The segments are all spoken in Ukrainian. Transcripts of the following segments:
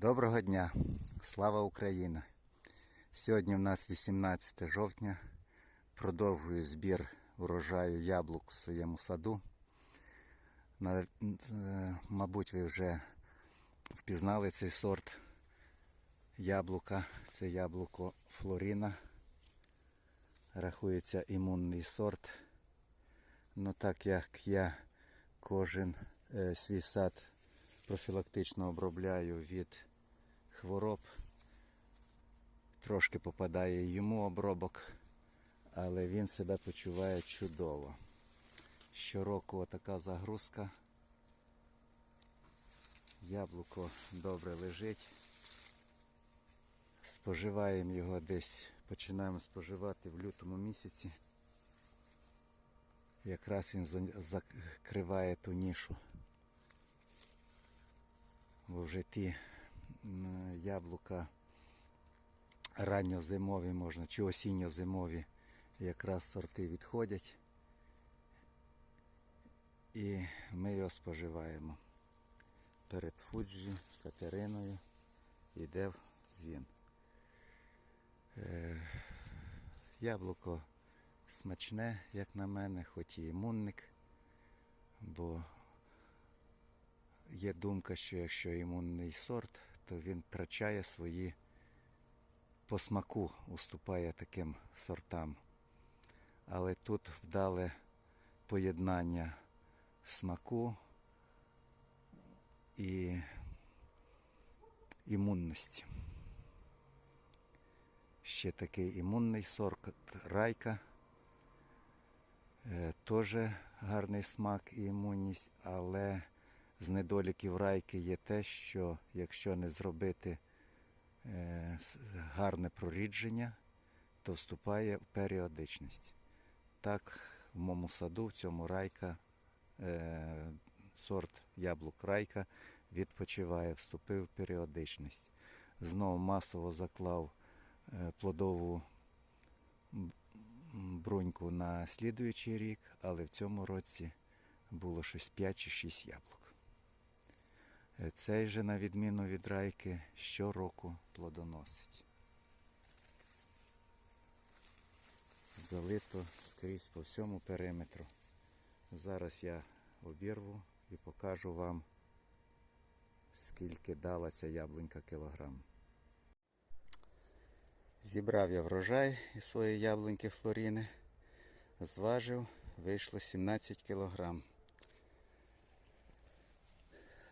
Доброго дня! Слава Україна! Сьогодні в нас 18 жовтня. Продовжую збір урожаю яблук у своєму саду. Е, Мабуть, ви вже впізнали цей сорт яблука. Це яблуко Флоріна. Рахується імунний сорт. Ну так як я кожен е, свій сад профілактично обробляю від хвороб. Трошки попадає йому обробок, але він себе почуває чудово. Щороку така загрузка. Яблуко добре лежить. Споживаємо його десь, починаємо споживати в лютому місяці. Якраз він закриває ту нішу. Бо вже ті яблука ранньозимові можна, чи осінньо-зимові якраз сорти відходять. І ми його споживаємо. Перед Фуджі, Катериною йде він. Е, яблуко смачне, як на мене, хоч і імунник, бо Є думка, що якщо імунний сорт, то він втрачає свої по смаку, уступає таким сортам. Але тут вдале поєднання смаку і імунності. Ще такий імунний сорт райка. Е, Теж гарний смак і імунність, але з недоліків райки є те, що якщо не зробити е, гарне прорідження, то вступає в періодичність. Так, в моєму саду, в цьому райка, е, сорт яблук райка відпочиває, вступив в періодичність. Знову масово заклав е, плодову бруньку на слідуючий рік, але в цьому році було щось 5 чи 6 яблук. Цей же, на відміну від райки, щороку плодоносить. Залито скрізь по всьому периметру. Зараз я обірву і покажу вам, скільки дала ця яблунька кілограм. Зібрав я врожай із своєї яблуньки Флоріни. Зважив, вийшло 17 кілограм.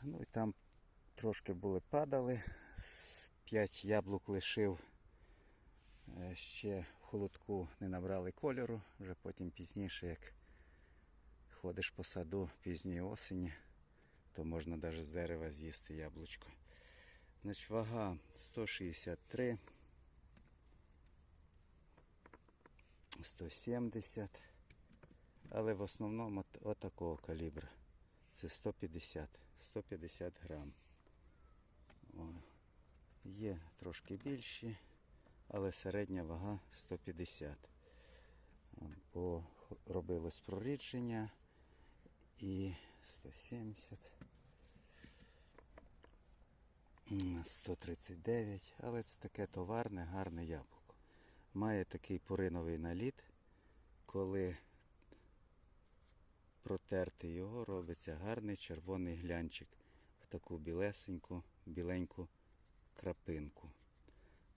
Ну і там трошки були падали. З 5 яблук лишив. Е, Ще в холодку не набрали кольору, вже потім пізніше, як ходиш по саду пізньої осені, то можна навіть з дерева з'їсти яблучко. Значить, вага 163, 170, але в основному от- отакого калібра. Це 150, 150 грам. О, є трошки більші, але середня вага 150. Бо робилось прорідження і 170, 139, але це таке товарне, гарне яблуко. Має такий пориновий наліт, коли протерти його робиться гарний червоний глянчик в таку білесеньку, біленьку крапинку.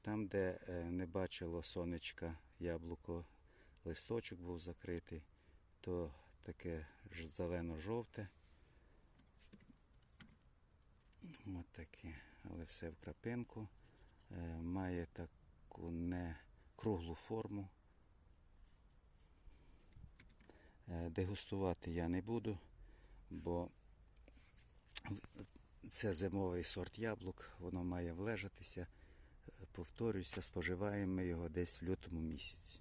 Там, де е, не бачило сонечка яблуко, листочок був закритий, то таке зелено-жовте. От таке, але все в крапинку. Е, Має таку не круглу форму. Е, Дегустувати я не буду, бо це зимовий сорт яблук, воно має влежатися. Е, Повторюся, споживаємо його десь в лютому місяці.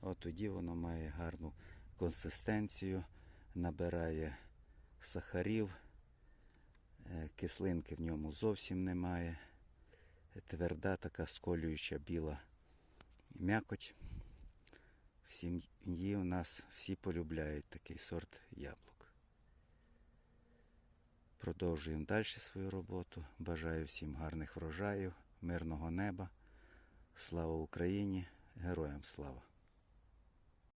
От тоді воно має гарну консистенцію, набирає сахарів, е, кислинки в ньому зовсім немає. Тверда така сколююча біла м'якоть. В сім'ї у нас всі полюбляють такий сорт яблук. Продовжуємо далі свою роботу. Бажаю всім гарних врожаїв, мирного неба. Слава Україні! Героям слава!